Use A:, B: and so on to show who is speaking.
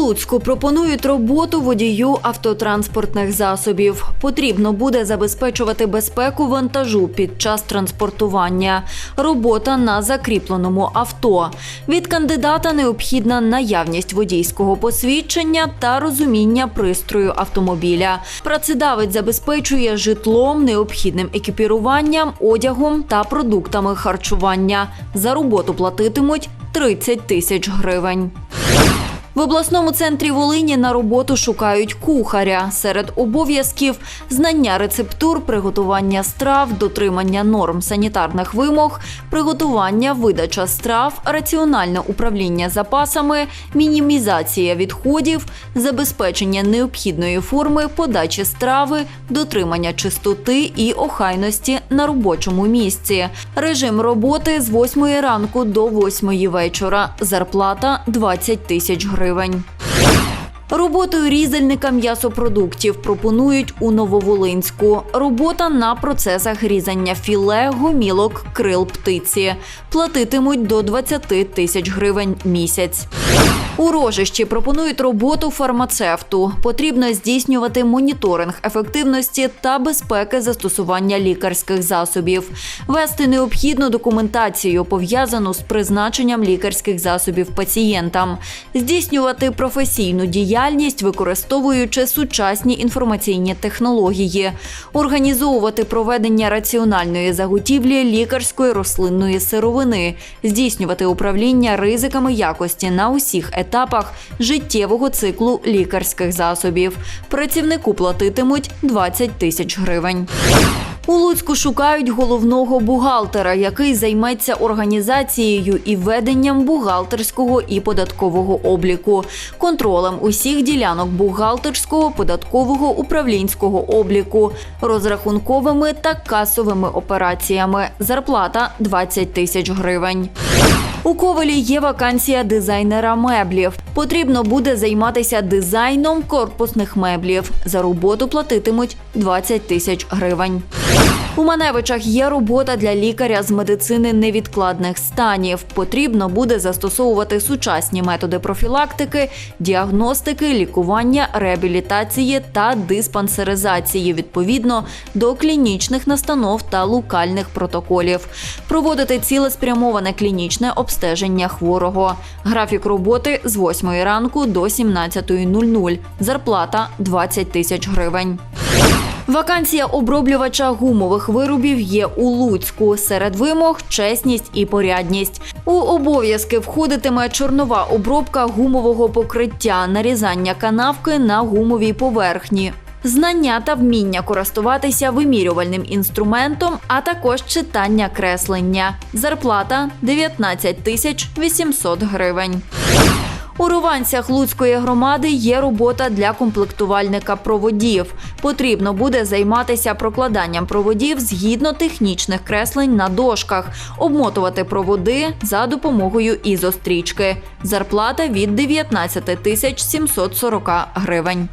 A: Луцьку пропонують роботу водію автотранспортних засобів. Потрібно буде забезпечувати безпеку вантажу під час транспортування. Робота на закріпленому авто. Від кандидата необхідна наявність водійського посвідчення та розуміння пристрою автомобіля. Працедавець забезпечує житлом, необхідним екіпіруванням, одягом та продуктами харчування. За роботу платитимуть 30 тисяч гривень. В обласному центрі Волині на роботу шукають кухаря. Серед обов'язків знання рецептур, приготування страв, дотримання норм санітарних вимог, приготування, видача страв, раціональне управління запасами, мінімізація відходів, забезпечення необхідної форми подачі страви, дотримання чистоти і охайності на робочому місці. Режим роботи з 8 ранку до 8 вечора. Зарплата 20 тисяч гривень. Роботою різальника м'ясопродуктів пропонують у Нововолинську. Робота на процесах різання філе, гомілок, крил птиці. Платитимуть до 20 тисяч гривень місяць. У рожищі пропонують роботу фармацевту. Потрібно здійснювати моніторинг ефективності та безпеки застосування лікарських засобів, вести необхідну документацію, пов'язану з призначенням лікарських засобів пацієнтам, здійснювати професійну діяльність, використовуючи сучасні інформаційні технології, організовувати проведення раціональної заготівлі лікарської рослинної сировини, здійснювати управління ризиками якості на усіх етапах життєвого циклу лікарських засобів. Працівнику платитимуть 20 тисяч гривень. У Луцьку шукають головного бухгалтера, який займеться організацією і веденням бухгалтерського і податкового обліку, контролем усіх ділянок бухгалтерського, податкового, управлінського обліку, розрахунковими та касовими операціями. Зарплата 20 тисяч гривень. У Ковелі є вакансія дизайнера меблів. Потрібно буде займатися дизайном корпусних меблів. За роботу платитимуть 20 тисяч гривень. У Маневичах є робота для лікаря з медицини невідкладних станів. Потрібно буде застосовувати сучасні методи профілактики, діагностики, лікування, реабілітації та диспансеризації відповідно до клінічних настанов та локальних протоколів, проводити цілеспрямоване клінічне обстеження хворого. Графік роботи з 8 ранку до 17.00. Зарплата 20 тисяч гривень. Вакансія оброблювача гумових виробів є у Луцьку. Серед вимог чесність і порядність. У обов'язки входитиме чорнова обробка гумового покриття, нарізання канавки на гумовій поверхні. Знання та вміння користуватися вимірювальним інструментом, а також читання креслення. Зарплата 19 тисяч 800 гривень. У Руванцях Луцької громади є робота для комплектувальника проводів. Потрібно буде займатися прокладанням проводів згідно технічних креслень на дошках, обмотувати проводи за допомогою ізострічки. Зарплата від 19 тисяч 740 гривень.